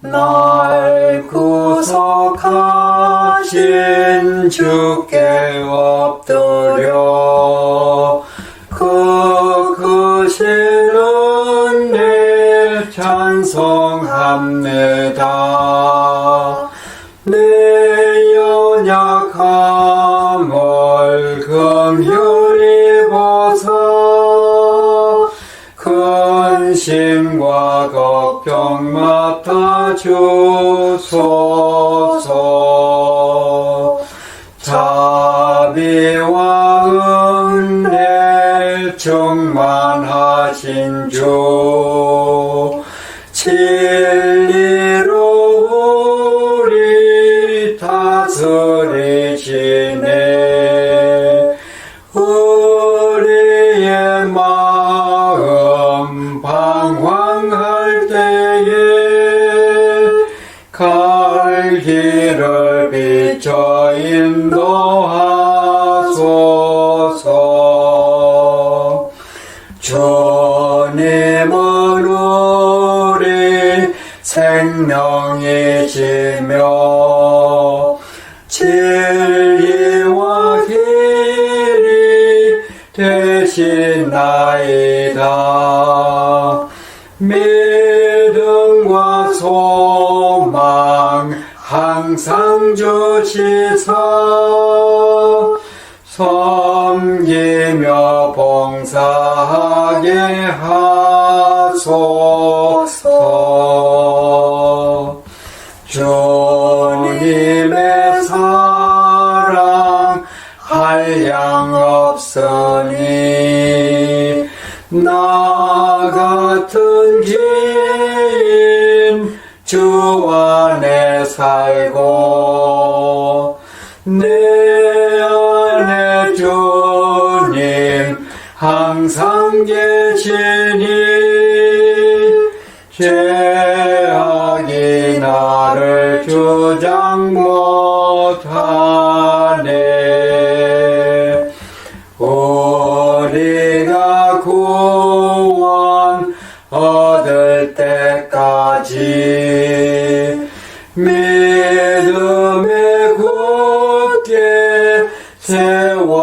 날 구속하신 주께 엎드려 그 크신 은혜 찬송합니다. 내 연약함을 긍휼히 근심과 걱정 맡아 주소서. 자비와 은혜 충만하신 주 방황할 때에 갈 길을 비춰 인도하소서. 주님은 우리 생명이시며 진 되시나이다. 믿음과 소망 항상 주시사. 섬기며 봉사하게 하소 없으니 나 같은 죄인 주 안에 살고 내 안에 주님 항상 계시니 죄악이 나를 주장 얻을 때까지 믿음의 곳에 세워주시고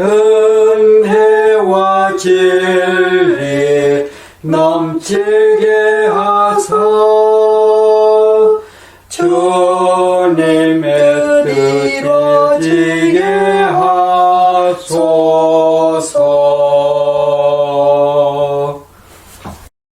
은혜와 진리 넘치게 하소. 주님의 뜻 이루어지게 하소.